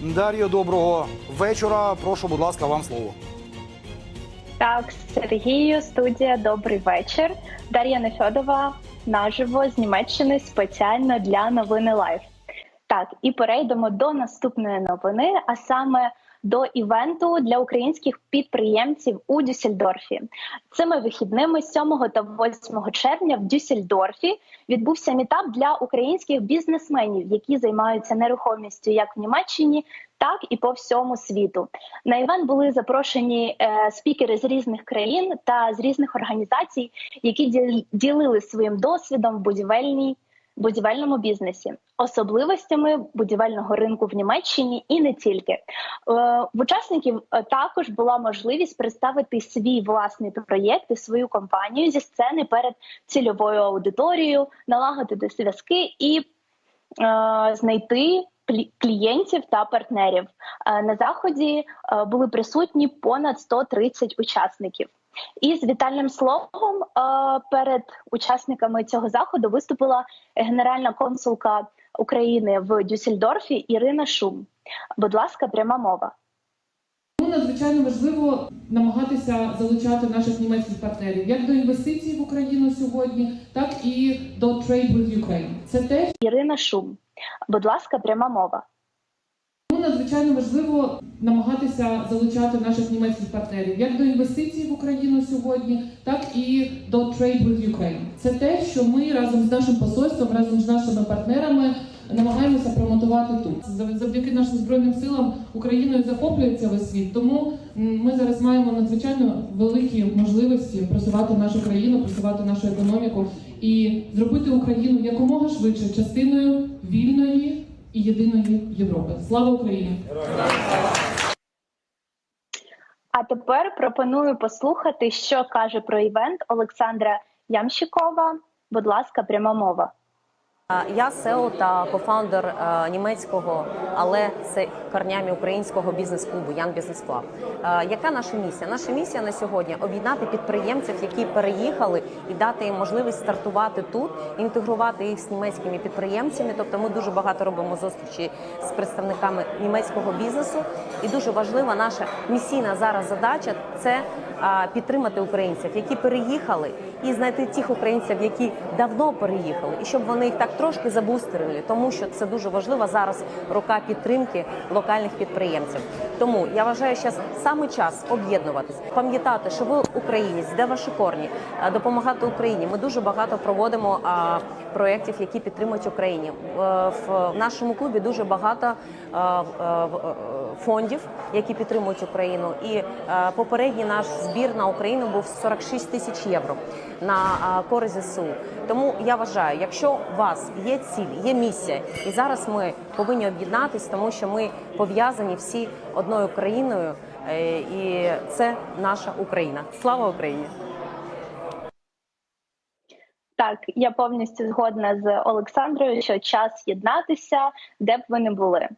Дар'я, доброго вечора. Прошу, будь ласка, вам слово. Так, Сергію, студія, добрий вечір. Дар'я Нефьодова наживо з Німеччини спеціально для новини Лайф. Так, і перейдемо до наступної новини, а саме до івенту для українських підприємців у Дюссельдорфі. Цими вихідними 7 та 8 червня в Дюссельдорфі відбувся мітап для українських бізнесменів, які займаються нерухомістю як в Німеччині, так і по всьому світу. На івент були запрошені е, спікери з різних країн та з різних організацій, які ділили своїм досвідом в будівельній будівельному бізнесі, особливостями будівельного ринку в Німеччині і не тільки. Е, В учасників е, також була можливість представити свій власний проєкт і свою компанію зі сцени перед цільовою аудиторією, налагодити зв'язки і е, знайти клієнтів та партнерів. На заході були присутні понад 130 учасників. І з вітальним словом е, перед учасниками цього заходу виступила генеральна консулка України в Дюссельдорфі Ірина Шум. Будь ласка, пряма мова. Тому надзвичайно важливо намагатися залучати наших німецьких партнерів як до інвестицій в Україну сьогодні, так і до Trade with Ukraine. Це те, Ірина Шум. Будь ласка, пряма мова. Тому надзвичайно важливо намагатися залучати наших німецьких партнерів як до інвестицій в Україну сьогодні, так і до Trade with Ukraine. Це те, що ми разом з нашим посольством, разом з нашими партнерами намагаємося промотувати тут. Зав- Завдяки нашим збройним силам Україною захоплюється весь світ. Тому ми зараз маємо надзвичайно великі можливості просувати нашу країну, просувати нашу економіку і зробити Україну якомога швидше частиною вільної і єдиної Європи. Слава Україні! А тепер пропоную послухати, що каже про івент Олександра Ямщикова. Будь ласка, пряма мова. Я SEO та кофаундер е, німецького, але це корнями українського бізнес-клубу Business Club. Е, Яка наша місія? Наша місія на сьогодні об'єднати підприємців, які переїхали, і дати їм можливість стартувати тут, інтегрувати їх з німецькими підприємцями. Тобто, ми дуже багато робимо зустрічі з представниками німецького бізнесу. І дуже важлива наша місійна зараз задача це підтримати українців, які переїхали, і знайти тих українців, які давно переїхали, і щоб вони їх так трошки забустерили, тому що це дуже важлива зараз рука підтримки локальних підприємців. Тому я вважаю, що саме час об'єднуватись, пам'ятати, що ви українець, де ваші корні, допомагати Україні. Ми дуже багато проводимо а, проєктів, які підтримують Україні. В нашому клубі дуже багато в- е, фондів, які підтримують Україну. І е, попередній наш збір на Україну був 46 тисяч євро на користь ЗСУ. Тому я вважаю, якщо у є ціль, є місія, і зараз ми повинні об'єднатись, тому що ми пов'язані всі одною країною, е, і це наша Україна. Слава Україні! Так, я повністю згодна з Олександрою, що час єднатися, де б ви не були.